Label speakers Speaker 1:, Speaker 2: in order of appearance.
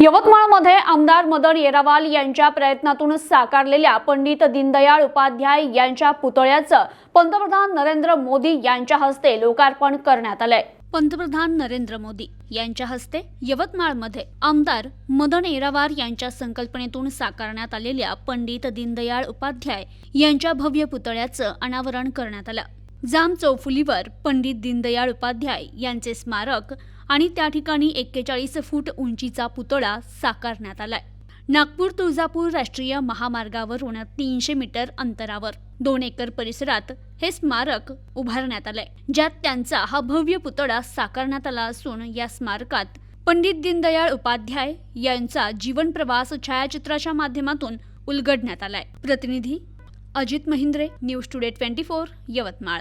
Speaker 1: यवतमाळमध्ये आमदार मदन येरावाल यांच्या प्रयत्नातून साकारलेल्या पंडित दीनदयाळ उपाध्याय यांच्या पुतळ्याचं पंतप्रधान नरेंद्र मोदी यांच्या हस्ते लोकार्पण करण्यात आलंय. पंतप्रधान नरेंद्र मोदी यांच्या हस्ते यवतमाळमध्ये आमदार मदन येरावार यांच्या संकल्पनेतून साकारण्यात आलेल्या पंडित दीनदयाळ उपाध्याय यांच्या भव्य पुतळ्याचं अनावरण करण्यात आलं. जाम चौफुलीवर पंडित दीनदयाळ उपाध्याय यांचे स्मारक आणि त्या ठिकाणी एक्केचाळीस फूट उंचीचा पुतळा साकारण्यात आलाय. नागपूर तुळजापूर राष्ट्रीय महामार्गावरून तीनशे मीटर अंतरावर दोन एकर परिसरात हे स्मारक उभारण्यात आलंय. ज्यात त्यांचा हा भव्य पुतळा साकारण्यात आला असून या स्मारकात पंडित दीनदयाळ उपाध्याय यांचा जीवन प्रवास छायाचित्राच्या माध्यमातून उलगडण्यात आलाय. प्रतिनिधी Ajit Mahindre news today twenty four Yavatmal.